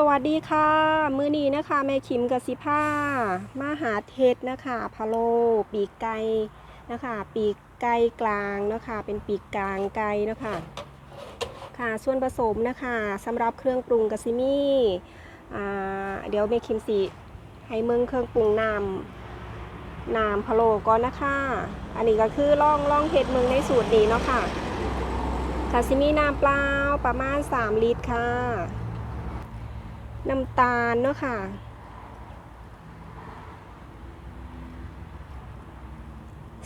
สวัสดีค่ะ มือนี้นะคะแม่คิมกับสิผ้ามาหาเทศนะคะพะโลปีกไก่นะคะ ปีกไก่กลางนะคะ เป็นปีกกลางไก่นะคะค่ะส่วนผสมนะคะสำหรับเครื่องปรุงกะซิมี่เดี๋ยวแม่คิมสิให้เมืองเครื่องปรุงน้ำน้ำพะโลก่อนนะคะ อันนี้ก็คือล่องล่องเฮ็ดเมืองในสูตรนี้เนาะค่ะกะซิมี่น้ำเปล่าประมาณ 3 ลิตรค่ะ น้ำตาลเนาะค่ะ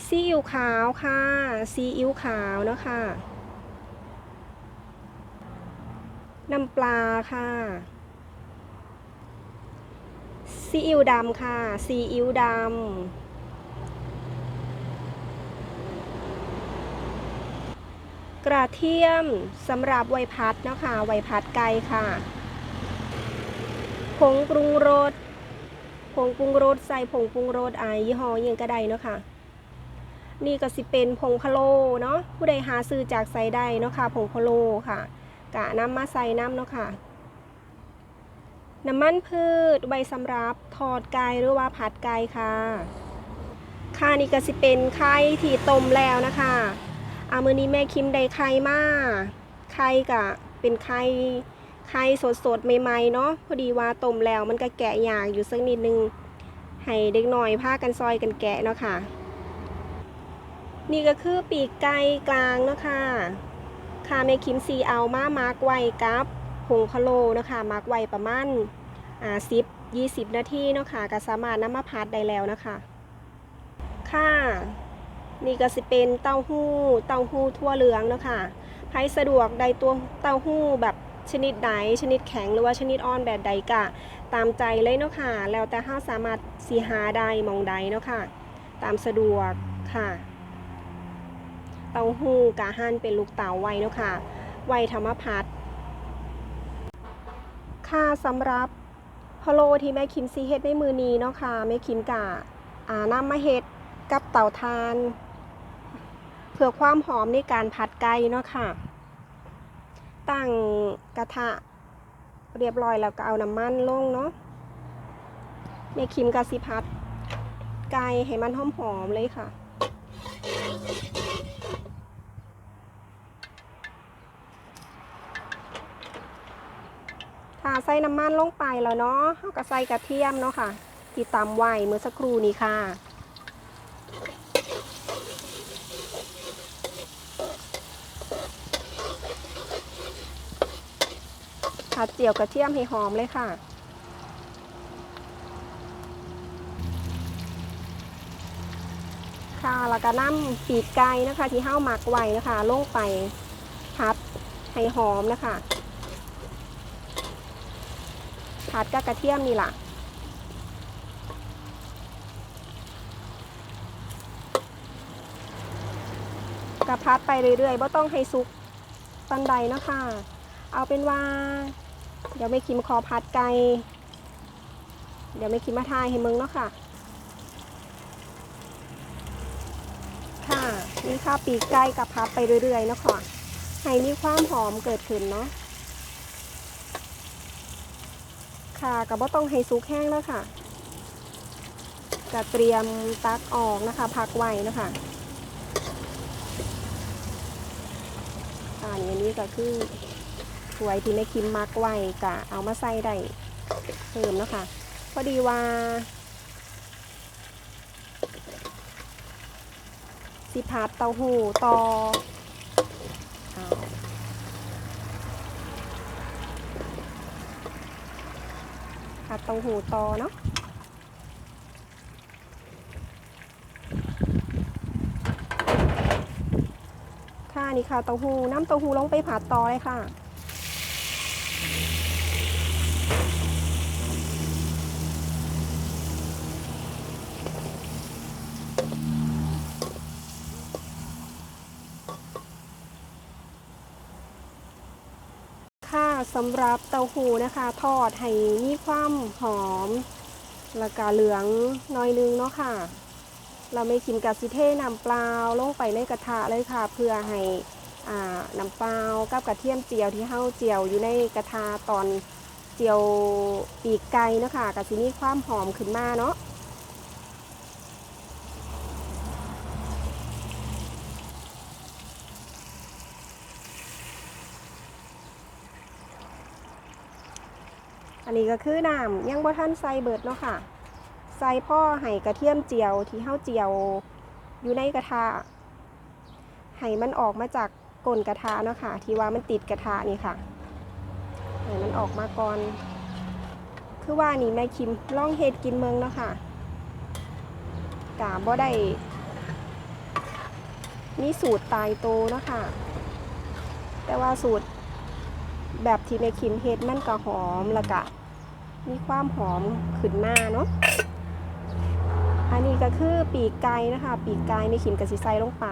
ซีอิ๊วขาวค่ะ ซีอิ๊วขาวเนาะค่ะ น้ำปลาค่ะ ซีอิ๊วดำค่ะ ซีอิ๊วดำกระเทียมสำหรับไวพัดเนาะค่ะไวพัดไก่ค่ะ งปรุงรสผงปรุงรสใส่ผงปรุงรสไอยี่ห้อยังก็ได้เนาะค่ะ นี่ก็สิเป็นผงพะโล้เนาะผู้ใดหาซื้อจากใส่ได้เนาะค่ะผงพะโล้ค่ะ กะน้ำมาใส่น้ำเนาะค่ะน้ำมันพืชใบสำรับทอดไก่หรือว่าผัดไก่ค่ะค่ะนี่ก็สิเป็นไข่ที่ต้มแล้วนะคะอามือนี้แม่คิมได้ไข่มาไข่กะเป็นไข่ ไข่สดๆใหม่ๆเนาะพอดีว่าต้มแล้วมันก็แกะยากอยู่สักนิดนึงให้เด็กหน่อยพากันซอยกันแกะเนาะค่ะ นี่ก็คือปีกไก่กลางเนาะค่ะค่ะแม่คิมซีเอามามาร์กไว้กับผงพะโล้เนาะคะมาร์กไว้ประมาณอ่าสิบยี่สิบนาทีเนาะค่ะก็สามารถนำมาพัดได้แล้วนะคะค่ะนี่ก็สิเป็นเต้าหู้ เต้าหู้ทั่วเหลืองเนาะค่ะใครสะดวกใดตัวเต้าหู้แบบ ชนิดใดชนิดแข็งหรือว่าชนิดอ่อนแบบใดกะ ตามใจเลยเนาะค่ะ แล้วแต่ห้าสามารถสีหาได้มองใดเนาะค่ะ ตามสะดวกค่ะ เต้าหู้กะหั่นเป็นลูกเต๋าไว้เนาะค่ะไวธรรมพัดค่ะสำหรับพะโลที่แม่คิมซีเฮ็ดในมือนี้เนาะค่ะแม่คิมกะอ่านำมาเฮ็ดกับเต่าทาน เพื่อความหอมในการผัดไก่เนาะค่ะ ตั้งกระทะเรียบร้อยแล้วก็เอาน้ำมันลงเนาะแม่คิมกะสิพัดไก่ให้มันหอมๆเลยค่ะ ค่ะใส่น้ำมันลงไปแล้วเนาะเราก็ใส่กระเทียมเนาะค่ะ ที่ตำไว้เมื่อสักครู่นี้ค่ะ ผัดเจียวกระเทียมให้หอมเลยค่ะ ค่ะแล้วก็น้ำปีกไก่นะคะ ที่ห้าหมักไว้นะคะ ลงไปผัดให้หอมนะคะผัดกับกระเทียมนี่ล่ะกระพัดไปเรื่อยๆว่าต้องให้สุกปันใดเนาะคะเอาเป็นว่า เดี๋ยวไม่คิมขอพัดไก่เดี๋ยวไม่คิมมาทายให้มึงเนาะค่ะ ค่ะนี่ค่ะปีกไก่กับพัดไปเรื่อยๆเนาะค่ะ ให้มีความหอมเกิดขึ้นเนาะ ค่ะกับว่าต้องให้ซุกแห้งแล้วค่ะจะเตรียมตักออกนะคะพักไว้นะคะอันนี้ก็คือ สวยที่แม่คิมมักไว้กะเอามาใส่ได้เพิ่มแล้วค่ะพอดีว่าสิพัดเต้าหู้ต่อเอาผัดเต้าหู้ต่อเนาะค่ะนี่ค่ะเต้าหู้น้ำเต้าหู้ลงไปผัดต่อเลยค่ะ ค่ะสำหรับเต้าหู้นะคะ ทอดให้มีความหอมแล้วก็เหลืองน้อยนึงเนาะค่ะ เราไม่กินกับซิเท่น้ำเปล่าลงไปในกระทะเลยค่ะ เพื่อให้น้ำเปล่ากับกระเทียมเจียวที่เฮาเจียวอยู่ในกระทะตอนเจียวปีกไก่เนาะคะกับสิมีความหอมขึ้นมาเนาะ นนี้ก็คือน้ำยังบ่ท่านใส่เบิดเนาะค่ะ ใส่พ่อให้กระเทียมเจียวที่เฮาเจียวอยู่ในกระทะให้มันออกมาจากก้นกระทะเนาะค่ะ ที่ว่ามันติดกระทะนี่ค่ะให้มันออกมาก่อน คือว่านี่แม่คิมลองเฮ็ดกินเมืองเนาะค่ะกาบ่ได้มีสูตรตายโตเนาะค่ะ แต่ว่าสูตรแบบที่แม่คิมเฮ็ดมันก็หอมล้วก็ มีความหอมขึ้นมาเนาะอันนี้ก็คือปีกไก่นะคะ ปีกไก่แม่คิมกับสิใส่ลงไป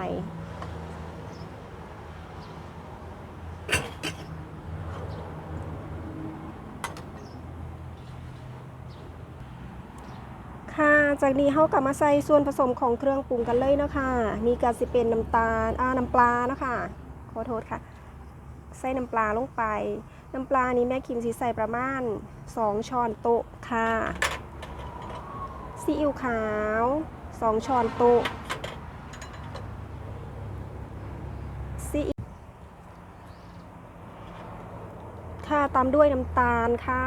ค่ะจากนี้เขากลับมาใส่ส่วนผสมของเครื่องปรุงกันเลยเนาะคะนี่ก็สิเป็นน้ำตาลอ่าน้ำปลาเนาะคะขอโทษค่ะ ใส่น้ำปลาลงไป น้ำปลานี้แม่คิมสิใส่ประมาณ 2 ช้อนโต๊ะค่ะซีอิ๊วขาว 2 ช้อนโต๊ะซีอิ๊วค่ะตามด้วยน้ำตาลค่ะ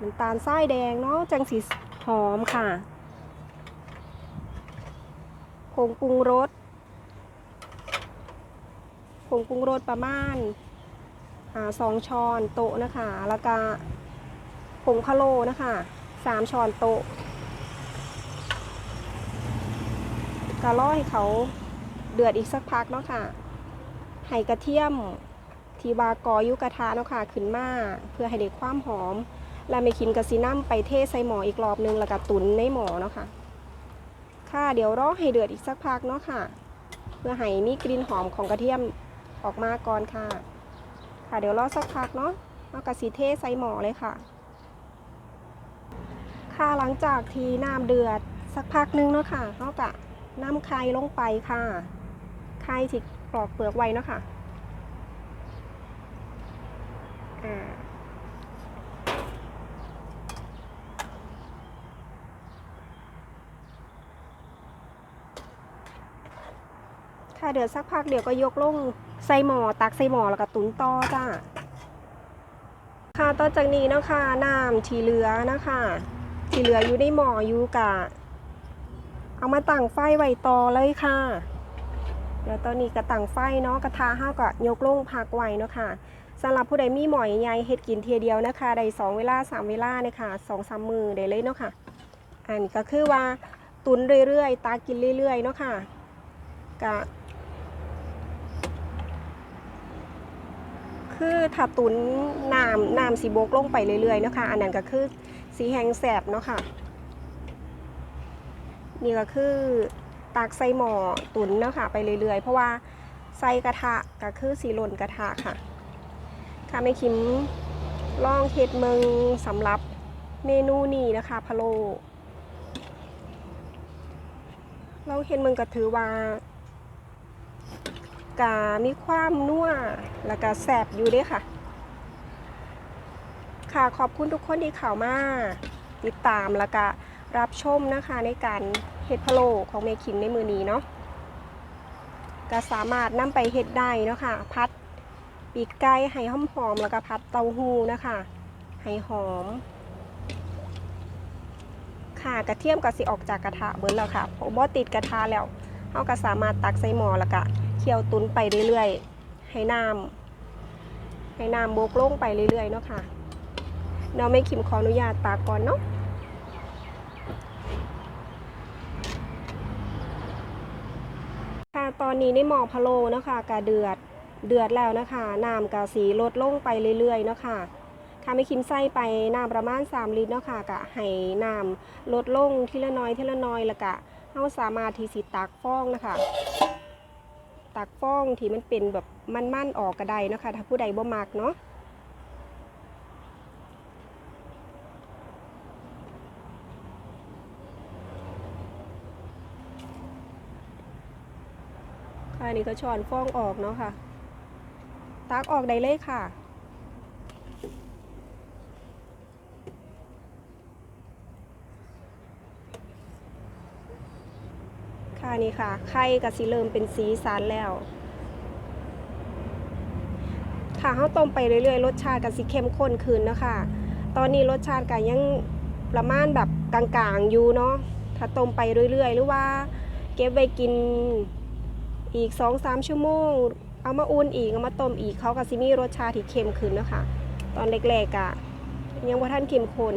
น้ำตาลทรายแดงเนาะจังสีหอมค่ะผงปรุงรสผงปรุงรสประมาณ สองช้อนโต๊ะนะคะ แล้วก็ผงพะโล้นะคะสามช้อนโต๊ะกะล่อให้เขาเดือดอีกสักพักเนาะค่ะให้กระเทียมทีบากอยุกระทะเนาะค่ะขึ้นมาเพื่อให้ได้ความหอม แล้วไม่คิมกระซีน้ำไปเทใส่หม้ออีกรอบนึงแล้วก็ตุนในหม้อเนาะค่ะค่ะเดี๋ยวรอให้เดือดอีกสักพักเนาะค่ะ เพื่อให้มีกลิ่นหอมของกระเทียมออกมาก่อนค่ะ ค่ะเดี๋ยวรอสักพักเนาะเอากระสีเทใส่หม้อเลยค่ะ ค่ะหลังจากที่น้ำเดือดสักพักนึงเนาะค่ะเอากะน้ำไข่ลงไปค่ะไข่ที่ปลอกเปลือกไว้เนาะค่ะอ่าค่ะเดือดสักพักเดี๋ยวก็ยกลง ใส่หม้อตักใส่หม้อแล้วก็ตุ๋นต่อจ้าค่ะต่อจากนี้นะคะน้ำที่เหลือนะคะที่เหลืออยู่ในหม้ออยู่กะ เอามาตั้งไฟไว้ต่อเลยค่ะเดี๋ยวตอนนี้ก็ตั้งไฟเนาะกระทะห้าก็ยกลงพักไว้เนาะค่ะสำหรับผู้ใดมีหมอยใหญ่เฮ็ดกินเทียเดียวนะคะได้สองเวลาสามเวลาเนี่ยค่ะสองสามมือได้เลยเนาะค่ะ อันนี้ก็คือว่าตุนเรื่อยๆ ตากินเรื่อยๆเนาะค่ะกะ คือถ้าตุนน้ำน้ำสีโบกลงไปเรื่อยๆเนาะคะอันนั้นก็คือสีแห้งแสบเนาะค่ะนี่ก็คือตักใส่หม้อตุนเนาะค่ะไปเรื่อยๆ เพราะว่าใส่กระทะก็คือสีหล่นกระทะค่ะ ค่ะไม่คิมลองเฮ็ดเมืองสำหรับเมนูนี้นะคะพะโลลองเฮ็ดเมืองก็ถือว่ากามีความนัว แล้วก็แสบอยู่ด้วยค่ะ ค่ะขอบคุณทุกคนที่เข้ามาติดตามแล้วก็รับชมนะคะในการเฮ็ดพะโลของเมคิมในมือนี้เนาะก็สามารถนำไปเฮ็ดได้เนาะค่ะพัดปีกไก่ให้หอมๆแล้วก็พัดเต้าหู้นะคะให้หอม ค่ะกระเทียมก็สิออกจากกระทะเบิดแล้วค่ะเพราะว่าติดกระทะแล้วเราก็สามารถตักใส่หม้อแล้วก็เคี่ยวตุนไปเรื่อยๆ ให้น้ำให้น้ำโบกลงไปเรื่อยๆเนาะค่ะเราไม่คิมขออนุญาตตากก่อนเนาะค่ะตอนนี้ในหม้อพะโล้เนาะคะกะเดือดเดือดแล้วนะคะน้ำกะสีลดลงไปเรื่อยๆเนาะค่ะค่ะไม่คิมใส่ไปน้ำประมาณ 3 ลิตรเนาะค่ะกะให้น้ำลดลงทีละน้อยทีละน้อยแล้วกะเราสามารถที่สิตักฟองนะคะ ตักฟ้องที่มันเป็นแบบมันๆออกกระไดเนาะคะถ้าผู้ใดบ่มักเนาะค่ะอันนี่ก็ช้อนฟองออกเนาะค่ะ ตักออกได้เลยค่ะ ค่ะนี่ค่ะ ไข่กับสีเริ่มเป็นสีสันแล้ว ค่ะเขาต้มไปเรื่อยๆ รสชาติกับสีเข้มข้นขึ้นนะคะ ตอนนี้รสชาติก็ยังประมาณแบบกลางๆอยู่เนาะ ถ้าต้มไปเรื่อยๆ หรือว่า เก็บไว้กินอีก 2-3 ชั่วโมง เอามาอุ่นอีก เอามาต้มอีกเขาก็สิมีรสชาติที่เข้มขึ้นนะคะ ตอนแรกๆอะยังว่าท่านเข้มข้น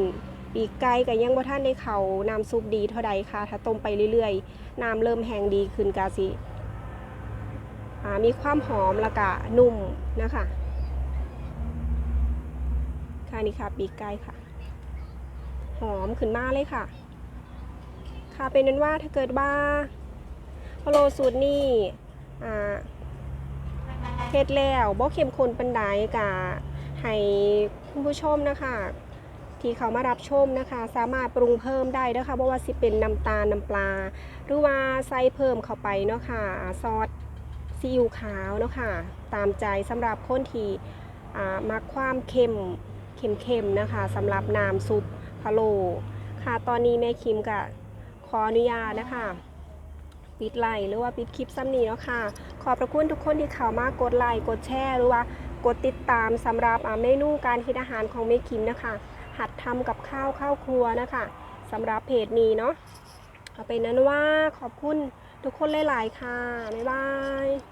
ปีกไก่ก็ยังว่าท่านได้เขาน้ำซุปดีเท่าใดค่ะ ถ้าต้มไปเรื่อยๆ น้ำเริ่มแห้งดีขึ้นกาสิมีความหอมแล้วก็นุ่มนะคะค่ะนี่ค่ะ ปีกไก่ค่ะ หอมขึ้นมากเลยค่ะ ค่ะเป็นนั้นว่าถ้าเกิดว่าพะโลสูตรนี่เฮ็ดแล้วบ่เข้มข้นปานใดกะให้คุณผู้ชมนะคะ ที่เขามารับชมนะคะ สามารถปรุงเพิ่มได้นะคะเพราะว่าสิเป็นน้ำตาลน้ำปลา หรือว่าใส่เพิ่มเข้าไปเนาะค่ะซอสซีอิ๊วขาวเนาะค่ะตามใจสำหรับคนที่มักความเค็มเค็มๆนะคะสำหรับน้ำซุปพะโลค่ะตอนนี้แม่คิมก็ขออนุญาตนะคะปิดไลค์หรือว่าปิดคลิปซ้ำนี้เนาะค่ะ ขอบพระคุณทุกคนที่เข้ามากดไลค์กดแชร์หรือว่ากดติดตามสำหรับอ่าเมนูการคิดอาหารของแม่คิมนะคะ หัดทำกับข้าวข้าวครัวนะคะสำหรับเพจนี้เนาะเอาเป็นนั้นว่าขอบคุณทุกคนหลาย ๆ ค่ะ บ๊ายบาย